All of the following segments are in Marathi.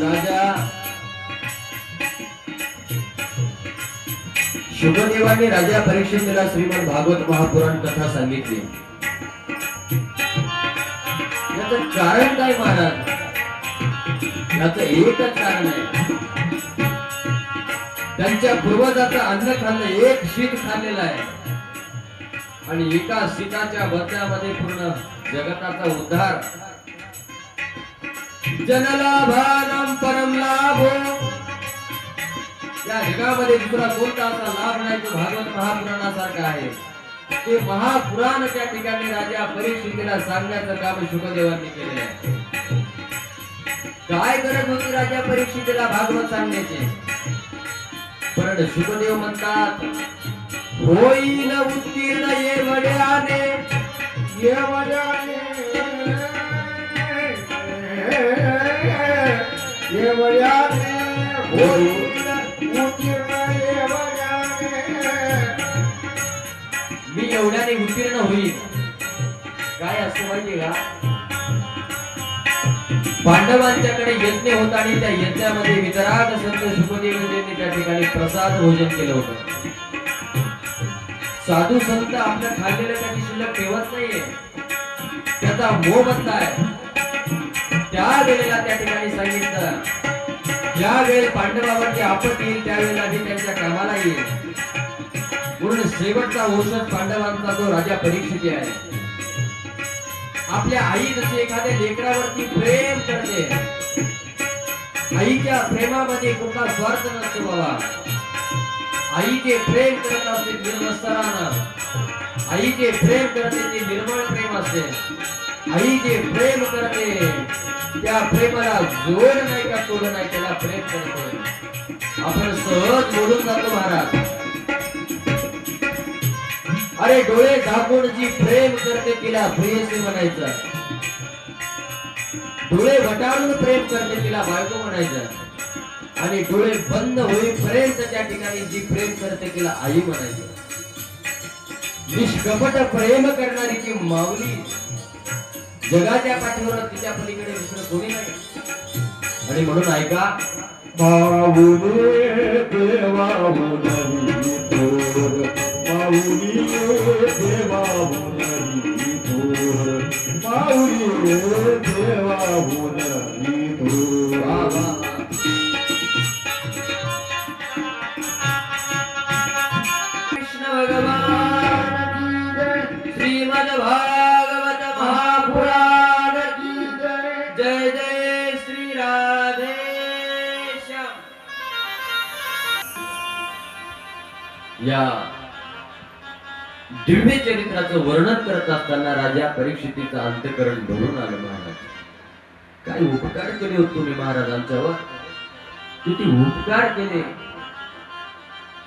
राजा. शुभदेवाने राजा परीक्षेला श्रीमद भागवत महापुराण कथा सांगितली. याच कारण काय महाराज? याच एकच कारण आहे. त्यांच्या पूर्वजाचं अन्न खाल्लं एक शीत खाल्लेलं आहे. आणि एका शीताच्या बदल्यामध्ये पूर्ण जगताचा उद्धार जनलाभानं परम लाभो. या जगामध्ये दुसरा कोणता असा लाभ नाही तो भागवत महापुराणासारखा आहे. ते महापुराण त्या ठिकाणी राजा परीक्षितीला सांगण्याचं काम शुभदेवांनी केले आहे. काय गरज होती राजा परीक्षितेला भागवत सांगण्याची पण शुभदेव म्हणतात होईल उत्तीर्ण ये वड्याने ये वड्याने मी एवढ्याने उत्तीर्ण होईल. काय असं माहितीये का? पांडवांच्याकडे यज्ञ होता आणि त्या यज्ञामध्ये वितराग संत सुखदेवजींनी त्या ठिकाणी प्रसाद भोजन केलं होतं. साधू संत आपल्या खाल्लेलं काही शिल्लक ठेवत नाहीये. त्याचा मोह बनताय त्या वेळेला त्या ठिकाणी सांगितलं ज्यावेळी पांडवावरती आपत येईल त्यावेळेला आधी त्यांच्या कामाला येईल. म्हणून शेवटचा औषध पांडवांचा जो राजा परीक्षित आहे. आपल्या आई जशी एखाद्या लेकरावरती प्रेम करते आईच्या प्रेमामध्ये कुठला स्वार्थ नसतो बाबा. आईचे प्रेम करत असते निर्मस्तरानं आईचे प्रेम करते ते निर्मळ प्रेम असते. आई जे प्रेम करते त्या प्रेमाला जोड नाही का तोड नाही त्याला प्रेम करतो आपण सहज बोलून जातो महाराज. अरे डोळे झाकून जी प्रेम करते तिला प्रेयसी म्हणायचं. डोळे वटाळून प्रेम करते तिला बायको म्हणायचं. आणि डोळे बंद होईपर्यंत त्या ठिकाणी जी प्रेम करते तिला आई म्हणायचं. निष्कपट प्रेम करणारी जी माऊली जगाच्या पाठीवर तिच्या पलीकडे दुसरं कोणी नाही. आणि म्हणून ऐका माऊली देवाहुनरी थोर माऊली थोर या दिव्य चरित्राचं वर्णन करत असताना राजा परीक्षितीचं अंतकरण भरून आलं महाराज. काय उपकार केले होते तुम्ही महाराजांच्यावर किती उपकार केले?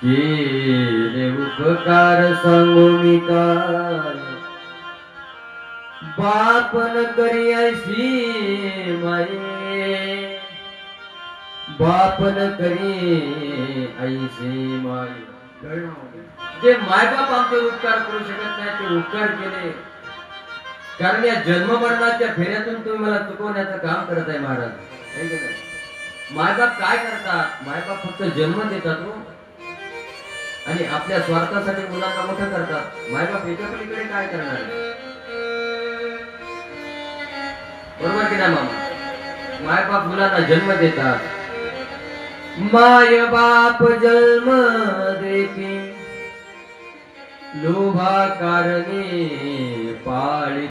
केले उपकार सांगू मी काय बापन करी अशी माये. बापन करी ऐशी माई जे मायबाप आमचे उपकार करू शकत नाही ते उपकार केले. कारण या जन्ममरणाच्या फेऱ्यातून तुम्ही मला चुकवण्याचं काम करत आहे महाराज. मायबाप काय करतात? मायबाप फक्त जन्म देतात हो. आणि आपल्या स्वार्थासाठी मुलांना मोठं करतात. मायबाप याच्या पलीकडे काय करणार बरोबर की नाही मामा? मायबाप मुलांना जन्म देतात. माय बाप जन्म देती लोभा कारणे पाळी